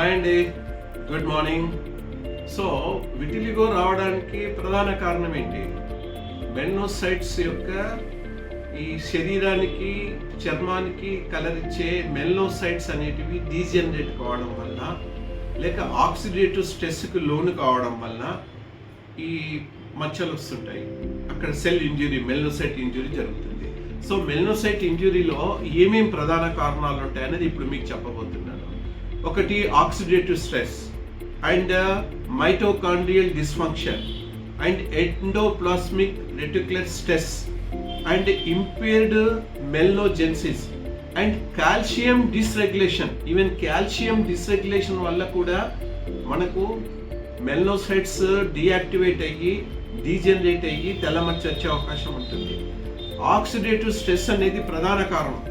Hi అండి good morning so vitiligo రావడానికి ప్రధాన కారణం ఏంటి? మెల్నోసైట్స్ యొక్క ఈ శరీరానికి చర్మానికి కలరిచ్చే మెల్నోసైట్స్ అనేటివి డీజనరేట్ కావడం వల్ల లేక ఆక్సిడేటివ్ స్ట్రెస్కి లోను కావడం వల్ల ఈ మచ్చలు వస్తుంటాయి. అక్కడ సెల్ ఇంజురీ మెల్నోసైట్ ఇంజురీ జరుగుతుంది. సో మెల్నోసైట్ ఇంజురీలో ఏమేం ప్రధాన కారణాలు ఉంటాయి అనేది ఇప్పుడు మీకు చెప్పబోతున్నాను. ఒకటి oxidative stress and uh, mitochondrial dysfunction and endoplasmic reticular stress and impaired melanogenesis and calcium dysregulation even calcium dysregulation వల్ల కూడా మనకు మెల్నోసైట్స్ డియాక్టివేట్ uh, అయ్యి డీజనరేట్ అయ్యి తెల్లమచ్చ వచ్చే అవకాశం ఉంటుంది. ఆక్సిడేటివ్ స్ట్రెస్ అనేది ప్రధాన కారణం.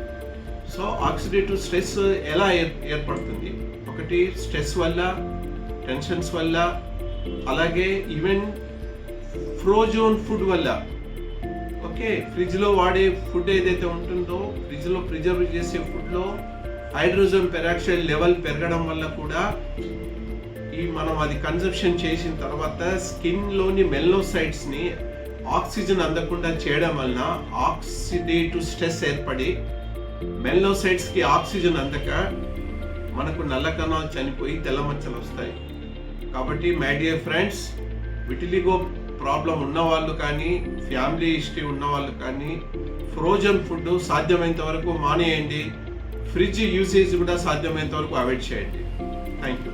సో ఆక్సిడేటివ్ స్ట్రెస్ ఎలా ఏర్ ఏర్పడుతుంది? ఒకటి స్ట్రెస్ వల్ల టెన్షన్స్ వల్ల అలాగే ఈవెన్ ఫ్రోజోన్ ఫుడ్ వల్ల. ఓకే ఫ్రిడ్జ్లో వాడే ఫుడ్ ఏదైతే ఉంటుందో ఫ్రిడ్జ్లో ప్రిజర్వ్ చేసే ఫుడ్లో హైడ్రోజన్ పెరాక్సైడ్ లెవెల్ పెరగడం వల్ల కూడా ఈ మనం అది కన్సప్షన్ చేసిన తర్వాత స్కిన్లోని మెల్లోసైడ్స్ని ఆక్సిజన్ అందకుండా చేయడం వలన ఆక్సిడేటివ్ స్ట్రెస్ ఏర్పడి మెల్లోసైట్స్కి ఆక్సిజన్ అందక మనకు నల్ల కణాలు చనిపోయి తెల్ల మచ్చలు వస్తాయి. కాబట్టి my dear friends vitiligo problem ఉన్న వాళ్ళు కానీ ఫ్యామిలీ హిస్టరీ ఉన్న వాళ్ళు కానీ ఫ్రోజన్ ఫుడ్ సాధ్యమైనంత వరకు మానేయండి. ఫ్రిడ్జ్ యూసేజ్ కూడా సాధ్యమైనంత వరకు అవాయిడ్ చేయండి. Thank you